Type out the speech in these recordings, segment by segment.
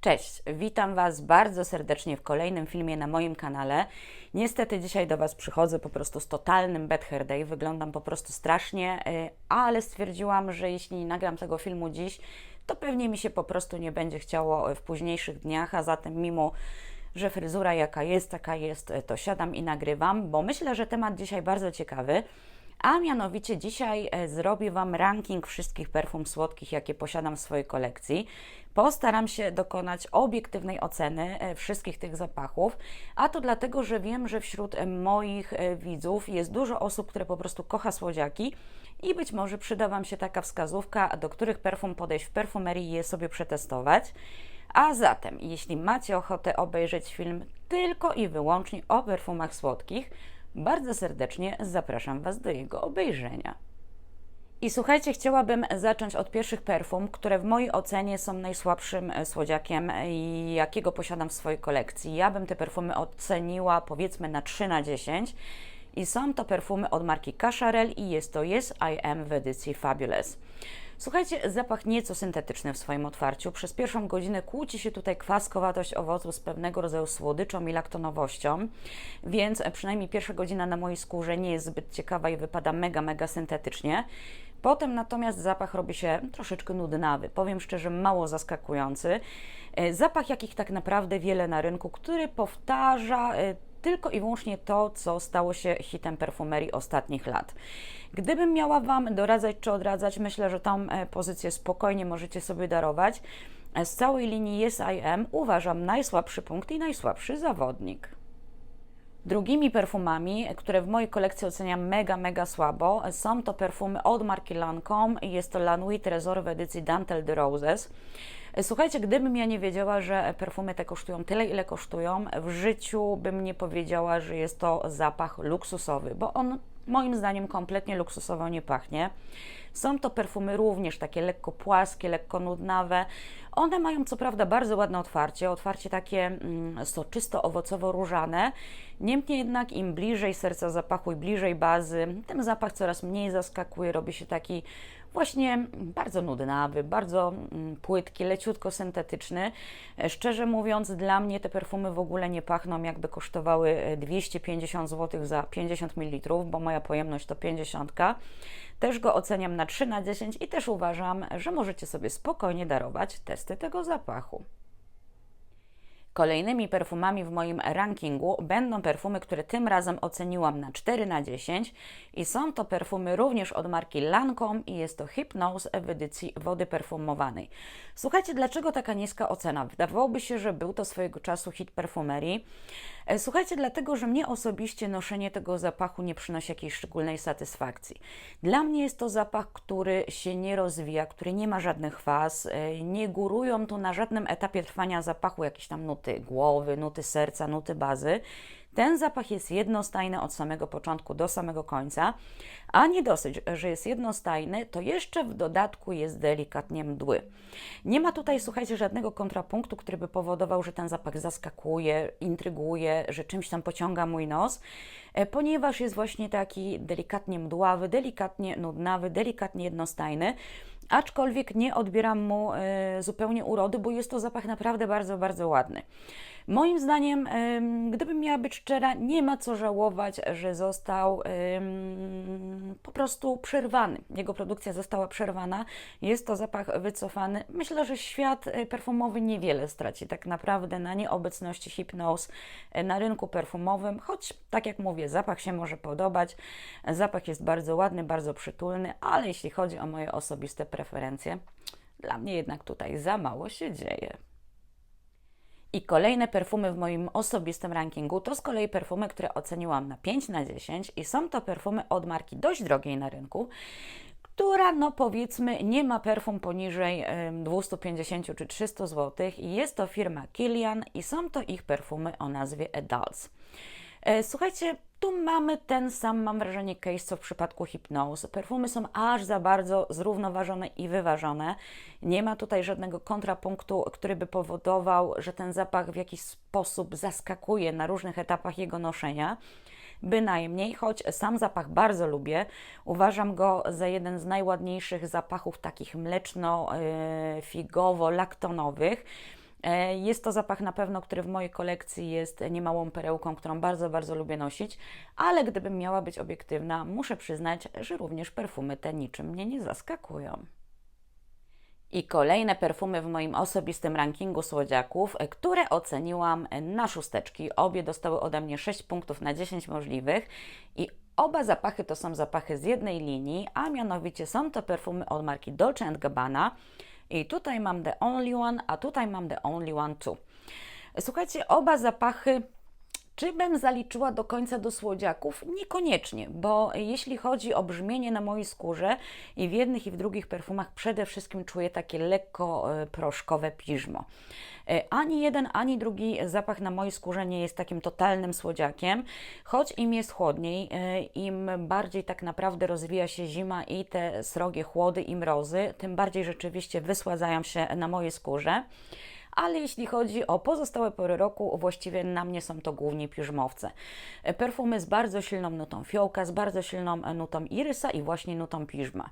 Cześć, witam Was bardzo serdecznie w kolejnym filmie na moim kanale. Niestety dzisiaj do Was przychodzę po prostu z totalnym bad hair day, wyglądam po prostu strasznie, y, ale stwierdziłam, że jeśli nagram tego filmu dziś, to pewnie mi się po prostu nie będzie chciało w późniejszych dniach, a zatem mimo że fryzura jaka jest, taka jest, to siadam i nagrywam, bo myślę, że temat dzisiaj bardzo ciekawy. A mianowicie dzisiaj e, zrobię Wam ranking wszystkich perfum słodkich, jakie posiadam w swojej kolekcji. Postaram się dokonać obiektywnej oceny e, wszystkich tych zapachów, a to dlatego, że wiem, że wśród e, moich widzów jest dużo osób, które po prostu kocha słodziaki i być może przyda Wam się taka wskazówka, do których perfum podejść w perfumerii i je sobie przetestować. A zatem, jeśli macie ochotę obejrzeć film tylko i wyłącznie o perfumach słodkich, bardzo serdecznie zapraszam Was do jego obejrzenia. I słuchajcie, chciałabym zacząć od pierwszych perfum, które w mojej ocenie są najsłabszym e, słodziakiem, jakiego posiadam w swojej kolekcji. Ja bym te perfumy oceniła powiedzmy na 3 na 10 i są to perfumy od marki Cacharel i jest to Yes I Am w edycji Fabulous. Słuchajcie, zapach nieco syntetyczny w swoim otwarciu. Przez pierwszą godzinę kłóci się tutaj kwaskowatość owocu z pewnego rodzaju słodyczą i laktonowością, więc przynajmniej pierwsza godzina na mojej skórze nie jest zbyt ciekawa i wypada mega, mega syntetycznie. Potem natomiast zapach robi się troszeczkę nudnawy, powiem szczerze, mało zaskakujący. E, zapach, jakich tak naprawdę wiele na rynku, który powtarza e, tylko i wyłącznie to, co stało się hitem perfumerii ostatnich lat. Gdybym miała Wam doradzać czy odradzać, myślę, że tą e, pozycję spokojnie możecie sobie darować. E, z całej linii Yes I Am uważam najsłabszy punkt i najsłabszy zawodnik. Drugimi perfumami, które w mojej kolekcji oceniam mega, mega słabo, są to perfumy od marki Lancome. Jest to La Nuit Trésor w edycji Dantel de Roses. Słuchajcie, gdybym ja nie wiedziała, że perfumy te kosztują tyle, ile kosztują, w życiu bym nie powiedziała, że jest to zapach luksusowy, bo on moim zdaniem kompletnie luksusowo nie pachnie. Są to perfumy również takie lekko płaskie, lekko nudnawe. One mają co prawda bardzo ładne otwarcie, otwarcie takie mm, soczysto owocowo-różane. Niemniej jednak im bliżej serca zapachu i bliżej bazy, tym zapach coraz mniej zaskakuje, robi się taki właśnie bardzo nudnawy, bardzo mm, płytki, leciutko syntetyczny. E, szczerze mówiąc, dla mnie te perfumy w ogóle nie pachną, jakby kosztowały 250 zł za 50 ml, bo moja pojemność to 50. Też go oceniam na 3 na 10 i też uważam, że możecie sobie spokojnie darować testy tego zapachu. Kolejnymi perfumami w moim rankingu będą perfumy, które tym razem oceniłam na 4 na 10 i są to perfumy również od marki Lancome i jest to Hypnose w edycji wody perfumowanej. Słuchajcie, dlaczego taka niska ocena? Wydawałoby się, że był to swojego czasu hit perfumerii. E, słuchajcie, dlatego, że mnie osobiście noszenie tego zapachu nie przynosi jakiejś szczególnej satysfakcji. Dla mnie jest to zapach, który się nie rozwija, który nie ma żadnych faz, e, nie górują tu na żadnym etapie trwania zapachu jakieś tam nuty głowy, nuty serca, nuty bazy. Ten zapach jest jednostajny od samego początku do samego końca, a nie dosyć, że jest jednostajny, to jeszcze w dodatku jest delikatnie mdły. Nie ma tutaj, słuchajcie, żadnego kontrapunktu, który by powodował, że ten zapach zaskakuje, intryguje, że czymś tam pociąga mój nos, e, ponieważ jest właśnie taki delikatnie mdławy, delikatnie nudnawy, delikatnie jednostajny aczkolwiek nie odbieram mu e, zupełnie urody, bo jest to zapach naprawdę bardzo, bardzo ładny. Moim zdaniem, gdybym miała być szczera, nie ma co żałować, że został po prostu przerwany. Jego produkcja została przerwana. Jest to zapach wycofany. Myślę, że świat e, perfumowy niewiele straci tak naprawdę na nieobecności Hypnose e, na rynku perfumowym, choć tak jak mówię, zapach się może podobać. Zapach jest bardzo ładny, bardzo przytulny, ale jeśli chodzi o moje osobiste preferencje, dla mnie jednak tutaj za mało się dzieje. I kolejne perfumy w moim osobistym rankingu to z kolei perfumy, które oceniłam na 5 na 10 i są to perfumy od marki dość drogiej na rynku, która no powiedzmy nie ma perfum poniżej 250 czy 300 zł jest to firma Kilian i są to ich perfumy o nazwie Edals. E, słuchajcie, tu mamy ten sam, mam wrażenie, case co w przypadku Hypnose. Perfumy są aż za bardzo zrównoważone i wyważone. Nie ma tutaj żadnego kontrapunktu, który by powodował, że ten zapach w jakiś sposób zaskakuje na różnych etapach jego noszenia. Bynajmniej, choć sam zapach bardzo lubię, uważam go za jeden z najładniejszych zapachów takich mleczno-figowo-laktonowych E, Jest to zapach na pewno, który w mojej kolekcji jest niemałą perełką, którą bardzo, bardzo lubię nosić, ale gdybym miała być obiektywna, muszę przyznać, że również perfumy te niczym mnie nie zaskakują. I kolejne perfumy w moim osobistym rankingu słodziaków, e, które oceniłam na szósteczki. Obie dostały ode mnie 6 punktów na 10 możliwych i oba zapachy to są zapachy z jednej linii, a mianowicie są to perfumy od marki Dolce Gabbana. I tutaj mam The Only One, a tutaj mam The Only One Two. Słuchajcie, oba zapachy czy bym zaliczyła do końca do słodziaków? Niekoniecznie, bo jeśli chodzi o brzmienie na mojej skórze i w jednych i w drugich perfumach przede wszystkim czuję takie lekko e, proszkowe piżmo. E, Ani jeden, ani drugi zapach na mojej skórze nie jest takim totalnym słodziakiem, choć im jest chłodniej, e, im bardziej tak naprawdę rozwija się zima i te srogie chłody i mrozy, tym bardziej rzeczywiście wysładzają się na mojej skórze ale jeśli chodzi o pozostałe pory roku, właściwie na mnie są to głównie piżmowce. Perfumy z bardzo silną nutą fiołka, z bardzo silną nutą irysa i właśnie nutą piżma.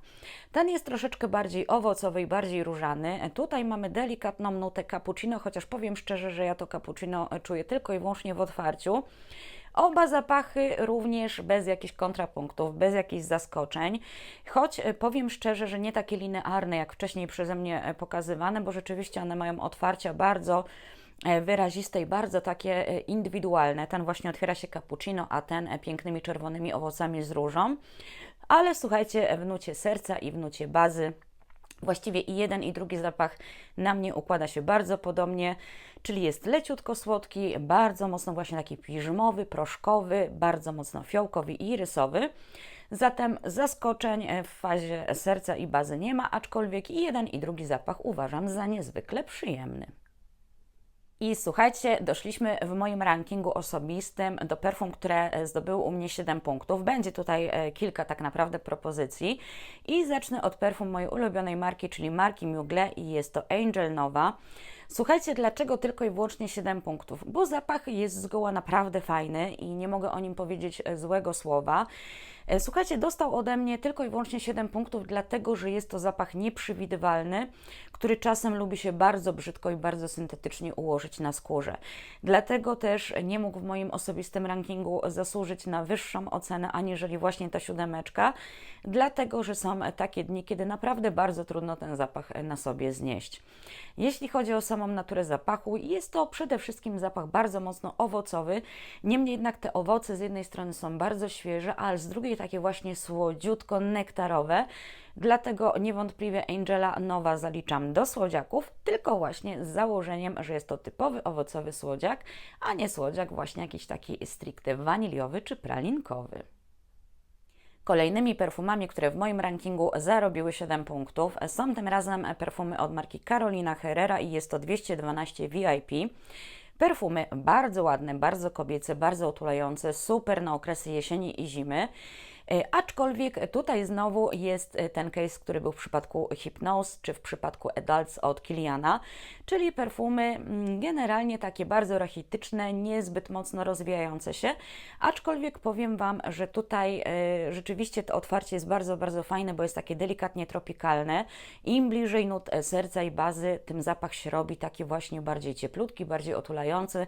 Ten jest troszeczkę bardziej owocowy i bardziej różany. Tutaj mamy delikatną nutę cappuccino, chociaż powiem szczerze, że ja to cappuccino czuję tylko i wyłącznie w otwarciu. Oba zapachy również bez jakichś kontrapunktów, bez jakichś zaskoczeń, choć e, powiem szczerze, że nie takie linearne jak wcześniej przeze mnie e, pokazywane, bo rzeczywiście one mają otwarcia bardzo e, wyraziste i bardzo takie indywidualne. Ten właśnie otwiera się cappuccino, a ten pięknymi czerwonymi owocami z różą. Ale słuchajcie, w nucie serca i w nucie bazy Właściwie i jeden, i drugi zapach na mnie układa się bardzo podobnie, czyli jest leciutko słodki, bardzo mocno właśnie taki piżmowy, proszkowy, bardzo mocno fiołkowy i irysowy. Zatem zaskoczeń w fazie serca i bazy nie ma, aczkolwiek i jeden, i drugi zapach uważam za niezwykle przyjemny. I słuchajcie, doszliśmy w moim rankingu osobistym do perfum, które zdobyły u mnie 7 punktów. Będzie tutaj e, kilka tak naprawdę propozycji. I zacznę od perfum mojej ulubionej marki, czyli marki Mugler i jest to Angel Nova. Słuchajcie, dlaczego tylko i wyłącznie 7 punktów? Bo zapach jest zgoła naprawdę fajny i nie mogę o nim powiedzieć e, złego słowa. E, słuchajcie, dostał ode mnie tylko i wyłącznie 7 punktów, dlatego że jest to zapach nieprzewidywalny, który czasem lubi się bardzo brzydko i bardzo syntetycznie ułożyć na skórze. Dlatego też nie mógł w moim osobistym rankingu zasłużyć na wyższą ocenę, aniżeli właśnie ta siódemeczka, dlatego że są takie dni, kiedy naprawdę bardzo trudno ten zapach na sobie znieść. Jeśli chodzi o samą naturę zapachu, jest to przede wszystkim zapach bardzo mocno owocowy, niemniej jednak te owoce z jednej strony są bardzo świeże, ale z drugiej takie właśnie słodziutko nektarowe, dlatego niewątpliwie Angela Nowa zaliczam do słodziaków, tylko właśnie z założeniem, że jest to typowy owocowy słodziak, a nie słodziak właśnie jakiś taki stricte waniliowy czy pralinkowy. Kolejnymi perfumami, które w moim rankingu zarobiły 7 punktów, są tym razem perfumy od marki Carolina Herrera i jest to 212 VIP. Perfumy bardzo ładne, bardzo kobiece, bardzo otulające, super na okresy jesieni i zimy. E, aczkolwiek tutaj znowu jest e, ten case, który był w przypadku Hypnose czy w przypadku Adults od Kiliana, czyli perfumy mm, generalnie takie bardzo rachityczne, niezbyt mocno rozwijające się. Aczkolwiek powiem Wam, że tutaj e, rzeczywiście to otwarcie jest bardzo, bardzo fajne, bo jest takie delikatnie tropikalne. Im bliżej nut serca i bazy, tym zapach się robi taki właśnie bardziej cieplutki, bardziej otulający.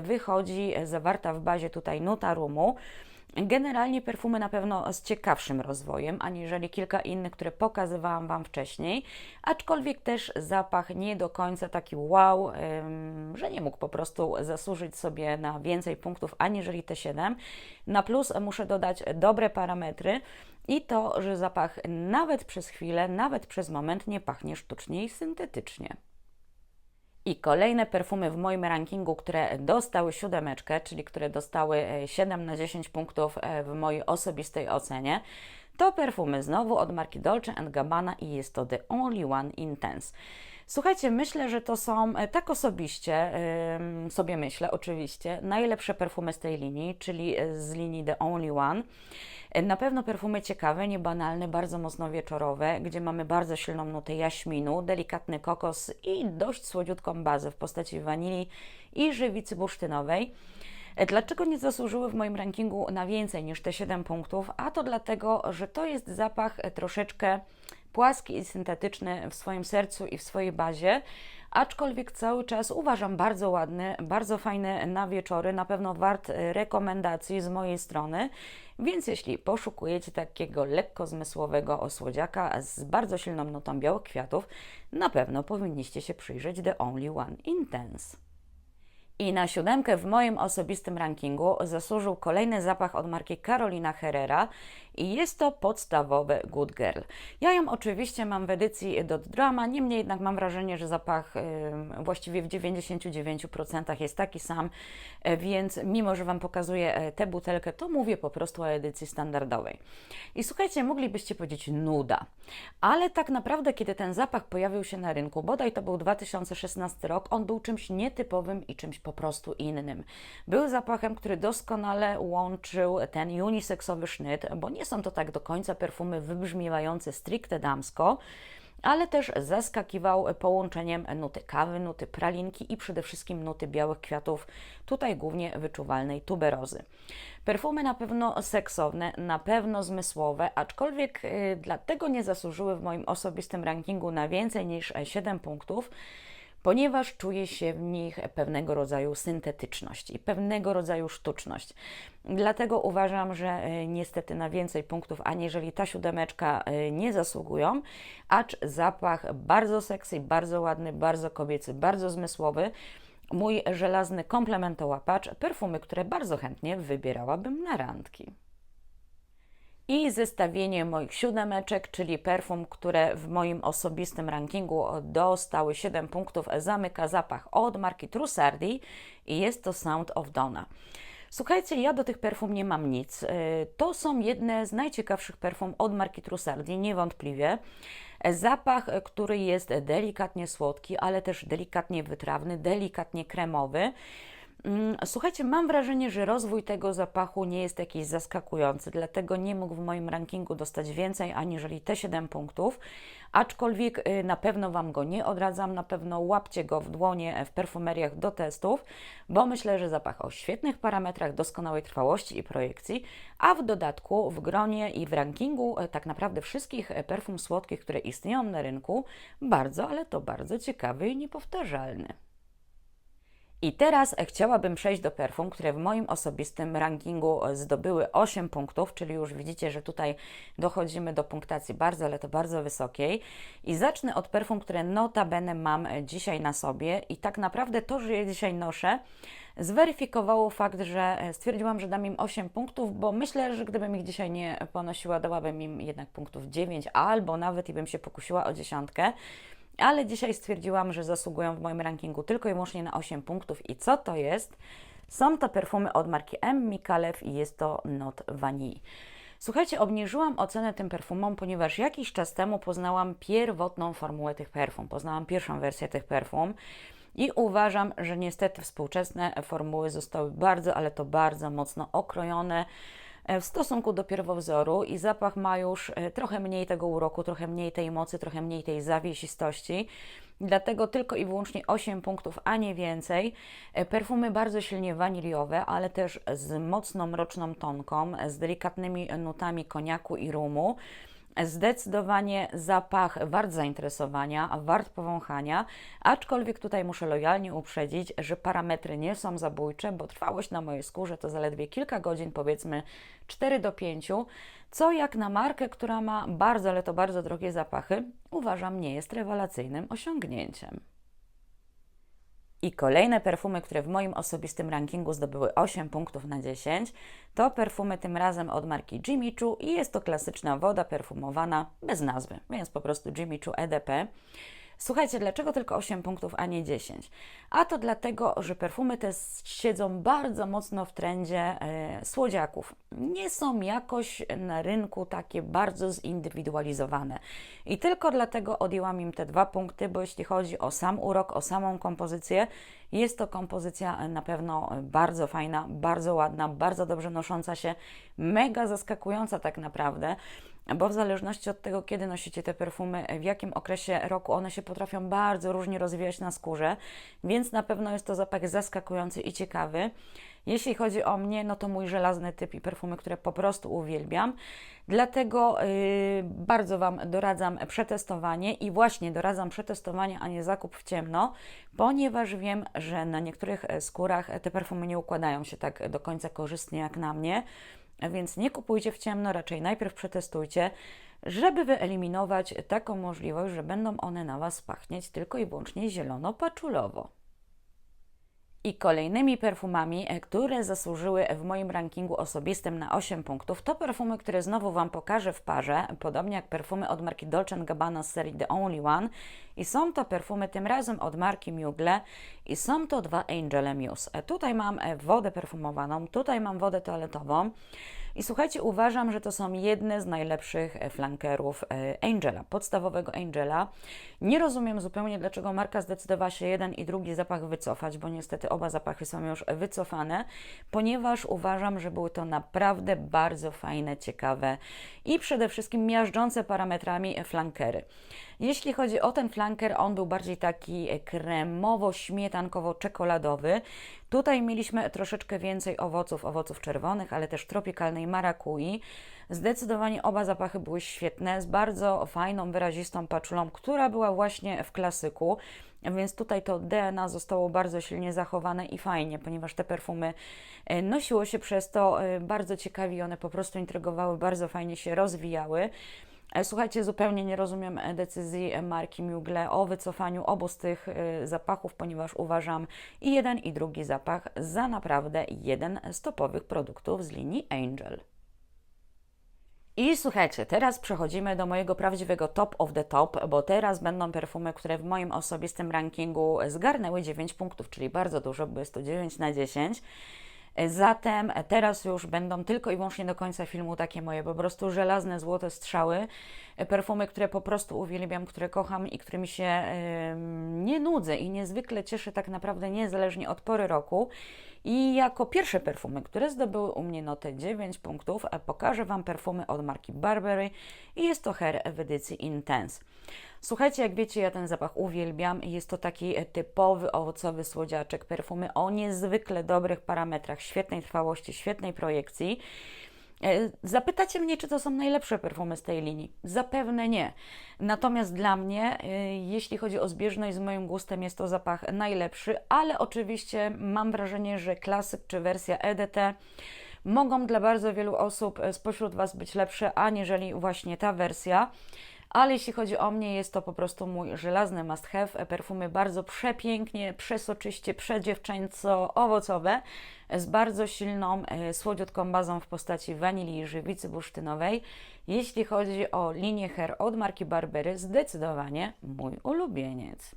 Wychodzi zawarta w bazie tutaj nuta rumu. Generalnie perfumy na pewno z ciekawszym rozwojem, aniżeli kilka innych, które pokazywałam Wam wcześniej, aczkolwiek też zapach nie do końca taki wow, że nie mógł po prostu zasłużyć sobie na więcej punktów, aniżeli te 7. Na plus muszę dodać dobre parametry i to, że zapach nawet przez chwilę, nawet przez moment nie pachnie sztucznie i syntetycznie. I kolejne perfumy w moim rankingu, które dostały siódemeczkę, czyli które dostały 7 e, na 10 punktów e, w mojej osobistej ocenie, to perfumy znowu od marki Dolce Gabbana i jest to The Only One Intense. Słuchajcie, myślę, że to są, e, tak osobiście sobie myślę oczywiście, najlepsze perfumy z tej linii, czyli z linii The Only One. Na pewno perfumy ciekawe, niebanalne, bardzo mocno wieczorowe, gdzie mamy bardzo silną nutę jaśminu, delikatny kokos i dość słodziutką bazę w postaci wanilii i żywicy bursztynowej. Dlaczego nie zasłużyły w moim rankingu na więcej niż te 7 punktów? A to dlatego, że to jest zapach troszeczkę płaski i syntetyczny w swoim sercu i w swojej bazie, aczkolwiek cały czas uważam bardzo ładny, bardzo fajny na wieczory, na pewno wart rekomendacji z mojej strony. Więc jeśli poszukujecie takiego lekko zmysłowego osłodziaka z bardzo silną nutą białych kwiatów, na pewno powinniście się przyjrzeć The Only One Intense. I na siódemkę w moim osobistym rankingu zasłużył kolejny zapach od marki Carolina Herrera i jest to podstawowy Good Girl. Ja ją oczywiście mam w edycji Dot Drama, niemniej jednak mam wrażenie, że zapach właściwie w 99% jest taki sam, y, więc mimo, że Wam pokazuję y, tę butelkę, to mówię po prostu o edycji standardowej. I słuchajcie, moglibyście powiedzieć nuda, ale tak naprawdę, kiedy ten zapach pojawił się na rynku, bodaj to był 2016 rok, on był czymś nietypowym i czymś po prostu innym. Był zapachem, który doskonale łączył ten uniseksowy sznyt, bo nie są to tak do końca perfumy wybrzmiewające stricte damsko, ale też zaskakiwał połączeniem nuty kawy, nuty pralinki i przede wszystkim nuty białych kwiatów, tutaj głównie wyczuwalnej tuberozy. Perfumy na pewno seksowne, na pewno zmysłowe, aczkolwiek y, dlatego nie zasłużyły w moim osobistym rankingu na więcej niż 7 punktów, ponieważ czuje się w nich pewnego rodzaju syntetyczność i pewnego rodzaju sztuczność. Dlatego uważam, że e, niestety na więcej punktów, aniżeli ta siódemeczka e, nie zasługują, acz zapach bardzo seksy, bardzo ładny, bardzo kobiecy, bardzo zmysłowy mój żelazny komplementołapacz, perfumy, które bardzo chętnie wybierałabym na randki i zestawienie moich siódemeczek, czyli perfum, które w moim osobistym rankingu dostały 7 punktów, zamyka zapach od marki Trussardi i jest to Sound of Donna. Słuchajcie, ja do tych perfum nie mam nic. Y, to są jedne z najciekawszych perfum od marki Trussardi, niewątpliwie. Zapach, który jest delikatnie słodki, ale też delikatnie wytrawny, delikatnie kremowy. Mm, słuchajcie, mam wrażenie, że rozwój tego zapachu nie jest jakiś zaskakujący, dlatego nie mógł w moim rankingu dostać więcej aniżeli te 7 punktów. Aczkolwiek y, na pewno Wam go nie odradzam, na pewno łapcie go w dłonie w perfumeriach do testów, bo myślę, że zapach o świetnych parametrach, doskonałej trwałości i projekcji, a w dodatku w gronie i w rankingu y, tak naprawdę wszystkich y, perfum słodkich, które istnieją na rynku, bardzo, ale to bardzo ciekawy i niepowtarzalny. I teraz chciałabym przejść do perfum, które w moim osobistym rankingu zdobyły 8 punktów, czyli już widzicie, że tutaj dochodzimy do punktacji bardzo, ale to bardzo wysokiej. I zacznę od perfum, które notabene mam dzisiaj na sobie i tak naprawdę to, że je dzisiaj noszę, zweryfikowało fakt, że stwierdziłam, że dam im 8 punktów, bo myślę, że gdybym ich dzisiaj nie ponosiła, dałabym im jednak punktów 9 albo nawet i bym się pokusiła o dziesiątkę ale dzisiaj stwierdziłam, że zasługują w moim rankingu tylko i wyłącznie na 8 punktów. I co to jest? Są to perfumy od marki M. Mikalew i jest to Not Vanille. Słuchajcie, obniżyłam ocenę tym perfumom, ponieważ jakiś czas temu poznałam pierwotną formułę tych perfum, poznałam pierwszą wersję tych perfum i uważam, że niestety współczesne formuły zostały bardzo, ale to bardzo mocno okrojone w stosunku do pierwowzoru i zapach ma już e, trochę mniej tego uroku, trochę mniej tej mocy, trochę mniej tej zawiesistości. Dlatego tylko i wyłącznie 8 punktów, a nie więcej. E, perfumy bardzo silnie waniliowe, ale też z mocną mroczną tonką, z delikatnymi nutami koniaku i rumu. Zdecydowanie zapach wart zainteresowania, wart powąchania, aczkolwiek tutaj muszę lojalnie uprzedzić, że parametry nie są zabójcze, bo trwałość na mojej skórze to zaledwie kilka godzin, powiedzmy 4 do 5, co jak na markę, która ma bardzo, ale to bardzo drogie zapachy, uważam nie jest rewelacyjnym osiągnięciem. I kolejne perfumy, które w moim osobistym rankingu zdobyły 8 punktów na 10, to perfumy tym razem od marki Jimmy Choo i jest to klasyczna woda perfumowana bez nazwy, więc po prostu Jimmy Choo EDP. Słuchajcie, dlaczego tylko 8 punktów, a nie 10? A to dlatego, że perfumy te siedzą bardzo mocno w trendzie e, słodziaków. Nie są jakoś na rynku takie bardzo zindywidualizowane. I tylko dlatego odjęłam im te dwa punkty, bo jeśli chodzi o sam urok, o samą kompozycję, jest to kompozycja na pewno bardzo fajna, bardzo ładna, bardzo dobrze nosząca się, mega zaskakująca tak naprawdę. Bo w zależności od tego, kiedy nosicie te perfumy, w jakim okresie roku one się potrafią bardzo różnie rozwijać na skórze, więc na pewno jest to zapach zaskakujący i ciekawy. Jeśli chodzi o mnie, no to mój żelazny typ i perfumy, które po prostu uwielbiam. Dlatego yy, bardzo Wam doradzam przetestowanie i właśnie doradzam przetestowanie, a nie zakup w ciemno, ponieważ wiem, że na niektórych skórach te perfumy nie układają się tak do końca korzystnie jak na mnie. Więc nie kupujcie w ciemno, raczej najpierw przetestujcie, żeby wyeliminować taką możliwość, że będą one na Was pachnieć tylko i wyłącznie zielono-paczulowo. I kolejnymi perfumami, e, które zasłużyły w moim rankingu osobistym na 8 punktów, to perfumy, które znowu Wam pokażę w parze, podobnie jak perfumy od marki Dolce Gabbana z serii The Only One. I są to perfumy tym razem od marki Mugle i są to dwa Angel Muse. E, tutaj mam e, wodę perfumowaną, tutaj mam wodę toaletową. I słuchajcie, uważam, że to są jedne z najlepszych e, flankerów e, Angela, podstawowego Angela. Nie rozumiem zupełnie, dlaczego marka zdecydowała się jeden i drugi zapach wycofać, bo niestety oba zapachy są już wycofane, ponieważ uważam, że były to naprawdę bardzo fajne, ciekawe i przede wszystkim miażdżące parametrami flankery. Jeśli chodzi o ten flanker, on był bardziej taki kremowo-śmietankowo-czekoladowy. Tutaj mieliśmy troszeczkę więcej owoców, owoców czerwonych, ale też tropikalnej marakui. Zdecydowanie oba zapachy były świetne, z bardzo fajną, wyrazistą paczulą, która była właśnie w klasyku. Więc tutaj to DNA zostało bardzo silnie zachowane i fajnie, ponieważ te perfumy e, nosiło się przez to e, bardzo ciekawie, one po prostu intrygowały, bardzo fajnie się rozwijały. E, słuchajcie, zupełnie nie rozumiem e, decyzji marki Mugle o wycofaniu obu z tych e, zapachów, ponieważ uważam i jeden i drugi zapach za naprawdę jeden z topowych produktów z linii Angel. I słuchajcie, teraz przechodzimy do mojego prawdziwego top of the top, bo teraz będą perfumy, które w moim osobistym rankingu zgarnęły 9 punktów, czyli bardzo dużo, bo jest to 9 na 10. Zatem teraz już będą tylko i wyłącznie do końca filmu takie moje po prostu żelazne, złote strzały. Perfumy, które po prostu uwielbiam, które kocham i którymi się nie nudzę i niezwykle cieszę tak naprawdę niezależnie od pory roku. I jako pierwsze perfumy, które zdobyły u mnie notę 9 punktów, pokażę Wam perfumy od marki Burberry i jest to Hair w edycji Intense. Słuchajcie, jak wiecie, ja ten zapach uwielbiam. Jest to taki e, typowy owocowy słodziaczek, perfumy o niezwykle dobrych parametrach, świetnej trwałości, świetnej projekcji. E, zapytacie mnie, czy to są najlepsze perfumy z tej linii? Zapewne nie. Natomiast dla mnie, e, jeśli chodzi o zbieżność z moim gustem, jest to zapach najlepszy, ale oczywiście mam wrażenie, że klasyk czy wersja EDT mogą dla bardzo wielu osób spośród Was być lepsze, aniżeli właśnie ta wersja ale jeśli chodzi o mnie, jest to po prostu mój żelazny must have. Perfumy bardzo przepięknie, przesoczyście, przedziewczęco, owocowe, z bardzo silną, e, słodziutką bazą w postaci wanilii i żywicy bursztynowej. Jeśli chodzi o linię hair od marki Barbery, zdecydowanie mój ulubieniec.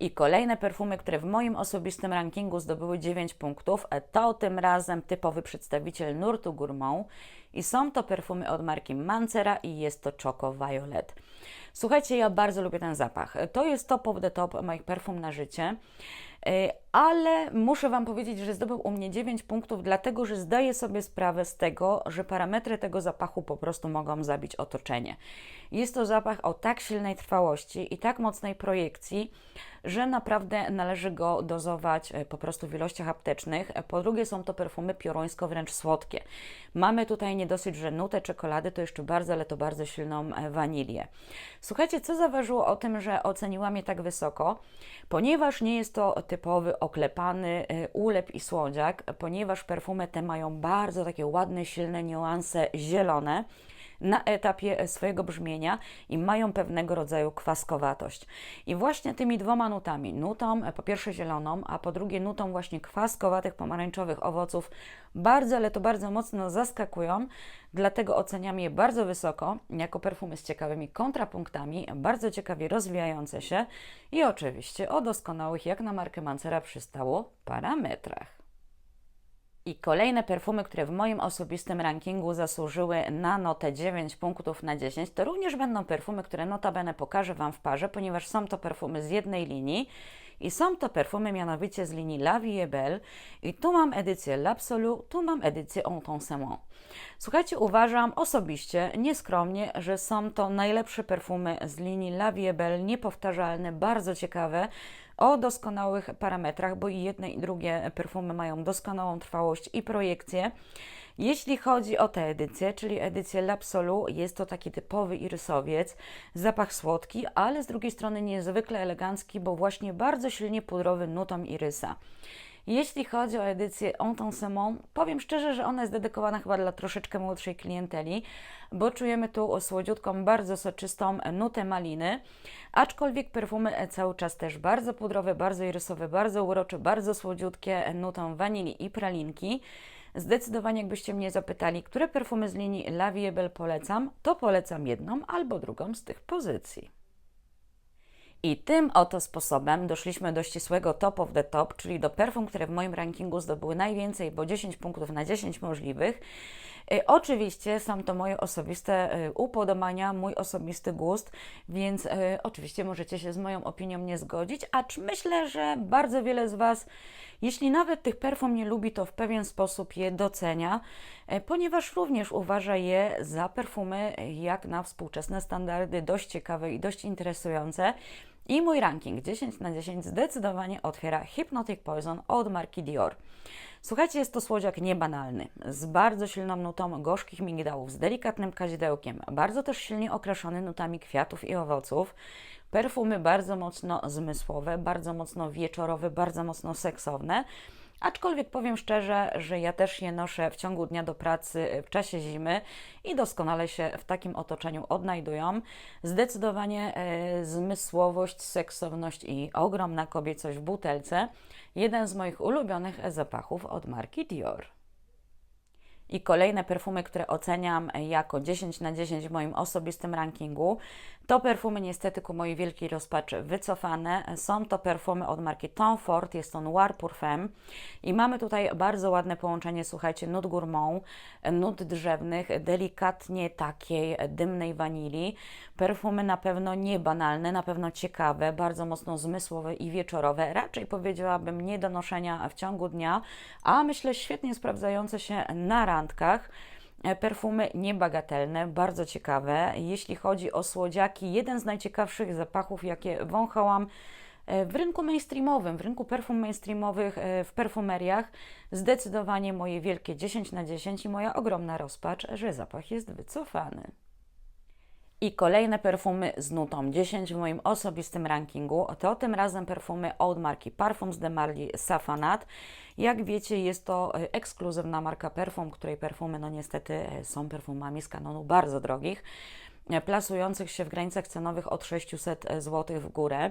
I kolejne perfumy, które w moim osobistym rankingu zdobyły 9 punktów, to tym razem typowy przedstawiciel nurtu gourmand i są to perfumy od marki Mancera i jest to Choco Violet. Słuchajcie, ja bardzo lubię ten zapach. To jest top of the top moich perfum na życie. Y, ale muszę Wam powiedzieć, że zdobył u mnie 9 punktów, dlatego że zdaję sobie sprawę z tego, że parametry tego zapachu po prostu mogą zabić otoczenie. Jest to zapach o tak silnej trwałości i tak mocnej projekcji, że naprawdę należy go dozować e, po prostu w ilościach aptecznych. Po drugie, są to perfumy pioruńsko wręcz słodkie. Mamy tutaj nie dosyć, że nutę czekolady, to jeszcze bardzo, ale to bardzo silną e, wanilię. Słuchajcie, co zaważyło o tym, że oceniłam je tak wysoko? Ponieważ nie jest to typowy oklepany y, ulep i słodziak, ponieważ perfumy te mają bardzo takie ładne, silne niuanse zielone na etapie swojego brzmienia i mają pewnego rodzaju kwaskowatość. I właśnie tymi dwoma nutami, nutą po pierwsze zieloną, a po drugie nutą właśnie kwaskowatych pomarańczowych owoców, bardzo, ale to bardzo mocno zaskakują, dlatego oceniam je bardzo wysoko, jako perfumy z ciekawymi kontrapunktami, bardzo ciekawie rozwijające się i oczywiście o doskonałych, jak na markę Mancera przystało, parametrach. I kolejne perfumy, które w moim osobistym rankingu zasłużyły na notę 9 punktów na 10, to również będą perfumy, które notabene pokażę Wam w parze, ponieważ są to perfumy z jednej linii I są to perfumy mianowicie z linii La Vie Belle. I tu mam edycję L'Absolu, tu mam edycję Intensement. Słuchajcie, uważam osobiście, nieskromnie, że są to najlepsze perfumy z linii La Vie Belle, niepowtarzalne, bardzo ciekawe, o doskonałych parametrach, bo i jedne i drugie perfumy mają doskonałą trwałość i projekcję. Jeśli chodzi o tę edycję, czyli edycję L'Absolu, jest to taki typowy irysowiec, zapach słodki, ale z drugiej strony niezwykle elegancki, bo właśnie bardzo silnie pudrowy nutą irysa. Jeśli chodzi o edycję Intensement, powiem szczerze, że ona jest dedykowana chyba dla troszeczkę młodszej klienteli, bo czujemy tu słodziutką, bardzo soczystą nutę maliny, aczkolwiek perfumy cały czas też bardzo pudrowe, bardzo irysowe, bardzo urocze, bardzo słodziutkie, nutą wanilii i pralinki. Zdecydowanie, jakbyście mnie zapytali, które perfumy z linii La Vie Belle polecam, to polecam jedną albo drugą z tych pozycji. I tym oto sposobem doszliśmy do ścisłego top of the top, czyli do perfum, które w moim rankingu zdobyły najwięcej, bo 10 punktów na 10 możliwych. Y, Oczywiście są to moje osobiste y, upodobania, mój osobisty gust, więc y, oczywiście możecie się z moją opinią nie zgodzić, acz myślę, że bardzo wiele z Was, jeśli nawet tych perfum nie lubi, to w pewien sposób je docenia, ponieważ również uważa je za perfumy, jak na współczesne standardy, dość ciekawe i dość interesujące. I mój ranking 10 na 10 zdecydowanie otwiera Hypnotic Poison od marki Dior. Słuchajcie, jest to słodziak niebanalny, z bardzo silną nutą gorzkich migdałów, z delikatnym kadzidełkiem, bardzo też silnie okraszony nutami kwiatów i owoców. Perfumy bardzo mocno zmysłowe, bardzo mocno wieczorowe, bardzo mocno seksowne. Aczkolwiek powiem szczerze, że ja też je noszę w ciągu dnia do pracy w czasie zimy i doskonale się w takim otoczeniu odnajdują. Zdecydowanie e, zmysłowość, seksowność i ogromna kobiecość w butelce. Jeden z moich ulubionych zapachów od marki Dior. I kolejne perfumy, które oceniam jako 10 na 10 w moim osobistym rankingu, to perfumy niestety ku mojej wielkiej rozpaczy wycofane. Są to perfumy od marki Tom Ford, jest to Noir Parfum i mamy tutaj bardzo ładne połączenie, słuchajcie, nut gourmand, nut drzewnych, delikatnie takiej dymnej wanilii. Perfumy na pewno niebanalne, na pewno ciekawe, bardzo mocno zmysłowe i wieczorowe. Raczej powiedziałabym nie do noszenia w ciągu dnia, a myślę świetnie sprawdzające się na randkach. E, Perfumy niebagatelne, bardzo ciekawe. Jeśli chodzi o słodziaki, jeden z najciekawszych zapachów, jakie wąchałam e, w rynku mainstreamowym, w rynku perfum mainstreamowych, e, w perfumeriach. Zdecydowanie moje wielkie 10 na 10 i moja ogromna rozpacz, że zapach jest wycofany. I kolejne perfumy z nutą 10 w moim osobistym rankingu. To tym razem perfumy od marki Parfums de Marly Safanat. Jak wiecie, jest to e, ekskluzywna marka perfum, której perfumy, no niestety, e, są perfumami z kanonu bardzo drogich, plasujących się w granicach cenowych od 600 zł w górę.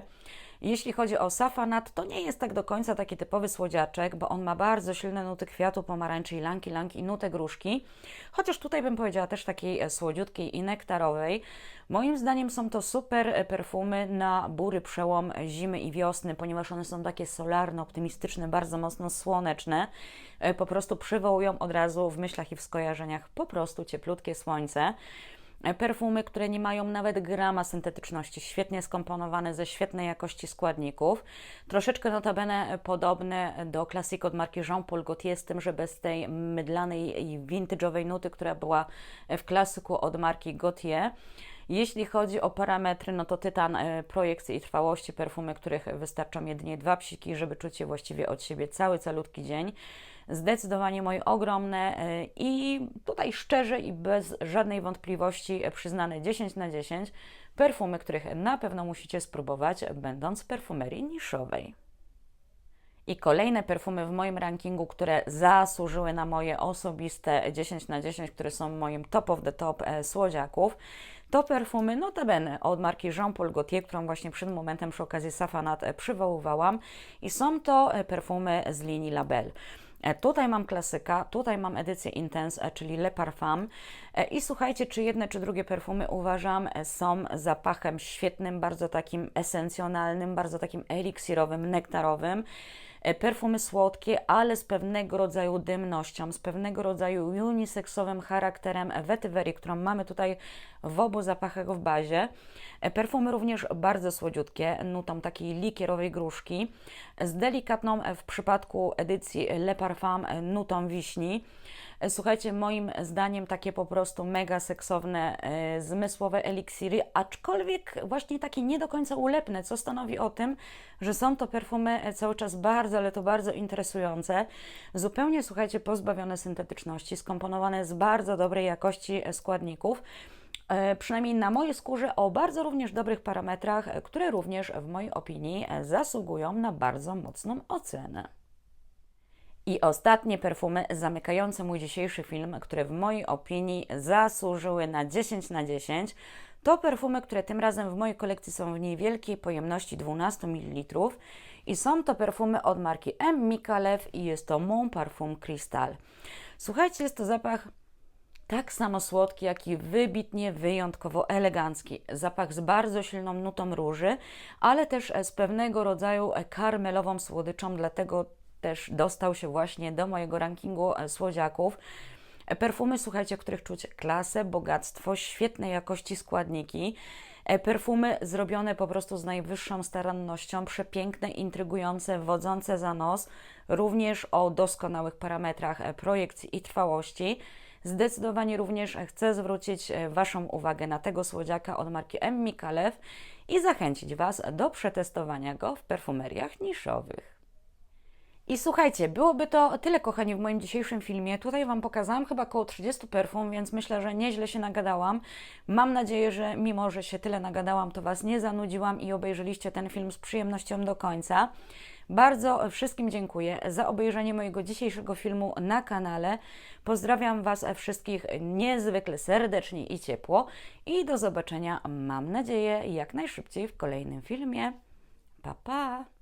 Jeśli chodzi o safanat, to nie jest tak do końca taki typowy słodziaczek, bo on ma bardzo silne nuty kwiatu pomarańczy, lanki, lanki i nutę gruszki. Chociaż tutaj bym powiedziała też takiej e, słodziutkiej i nektarowej. Moim zdaniem są to super e, perfumy na bury przełom zimy i wiosny, ponieważ one są takie solarne, optymistyczne, bardzo mocno słoneczne. E, Po prostu przywołują od razu w myślach i w skojarzeniach po prostu cieplutkie słońce. Perfumy, które nie mają nawet grama syntetyczności, świetnie skomponowane ze świetnej jakości składników. Troszeczkę notabene podobne do klasik od marki Jean-Paul Gaultier, z tym, że bez tej mydlanej i vintage'owej nuty, która była w klasyku od marki Gaultier. Jeśli chodzi o parametry, no to tytan e, projekcji i trwałości perfumy, których wystarczą jedynie dwa psiki, żeby czuć je właściwie od siebie cały, calutki dzień. Zdecydowanie moje ogromne e, i tutaj szczerze i bez żadnej wątpliwości przyznane 10 na 10 perfumy, których na pewno musicie spróbować, będąc w perfumerii niszowej. I kolejne perfumy w moim rankingu, które zasłużyły na moje osobiste 10 na 10, które są moim top of the top e, słodziaków, to perfumy notabene od marki Jean-Paul Gaultier, którą właśnie przed momentem przy okazji Safanat e, przywoływałam. I są to e, perfumy z linii Label. E, Tutaj mam klasyka, tutaj mam edycję Intense, e, czyli Le Parfum. E, I słuchajcie, czy jedne, czy drugie perfumy uważam są zapachem świetnym, bardzo takim esencjonalnym, bardzo takim eliksirowym, nektarowym. E, perfumy słodkie, ale z pewnego rodzaju dymnością, z pewnego rodzaju uniseksowym charakterem wetywerii, którą mamy tutaj w obu zapachach w bazie. E, Perfumy również bardzo słodziutkie, nutą takiej likierowej gruszki, z delikatną e, w przypadku edycji Le Parfum nutą wiśni. Słuchajcie, moim zdaniem takie po prostu mega seksowne, e, zmysłowe eliksiry, aczkolwiek właśnie takie nie do końca ulepne, co stanowi o tym, że są to perfumy e, cały czas bardzo, ale to bardzo interesujące. Zupełnie, słuchajcie, pozbawione syntetyczności, skomponowane z bardzo dobrej jakości e, składników. Przynajmniej na mojej skórze o bardzo również dobrych parametrach, które również w mojej opinii zasługują na bardzo mocną ocenę. I ostatnie perfumy zamykające mój dzisiejszy film, które w mojej opinii zasłużyły na 10 na 10, to perfumy, które tym razem w mojej kolekcji są w niewielkiej pojemności 12 ml i są to perfumy od marki M. Micallef i jest to Mon Parfum Crystal. Słuchajcie, jest to zapach tak samo słodki, jak i wybitnie, wyjątkowo elegancki. Zapach z bardzo silną nutą róży, ale też z pewnego rodzaju karmelową słodyczą, dlatego też dostał się właśnie do mojego rankingu e, słodziaków. E, Perfumy, słuchajcie, których czuć klasę, bogactwo, świetnej jakości składniki. E, Perfumy zrobione po prostu z najwyższą starannością, przepiękne, intrygujące, wodzące za nos, również o doskonałych parametrach projekcji i trwałości. Zdecydowanie również chcę zwrócić Waszą uwagę na tego słodziaka od marki M. Micallef i zachęcić Was do przetestowania go w perfumeriach niszowych. I słuchajcie, byłoby to tyle, kochani, w moim dzisiejszym filmie. Tutaj Wam pokazałam chyba około 30 perfum, więc myślę, że nieźle się nagadałam. Mam nadzieję, że mimo, że się tyle nagadałam, to Was nie zanudziłam i obejrzeliście ten film z przyjemnością do końca. Bardzo wszystkim dziękuję za obejrzenie mojego dzisiejszego filmu na kanale. Pozdrawiam Was wszystkich niezwykle serdecznie i ciepło i do zobaczenia, mam nadzieję, jak najszybciej w kolejnym filmie. Pa, pa!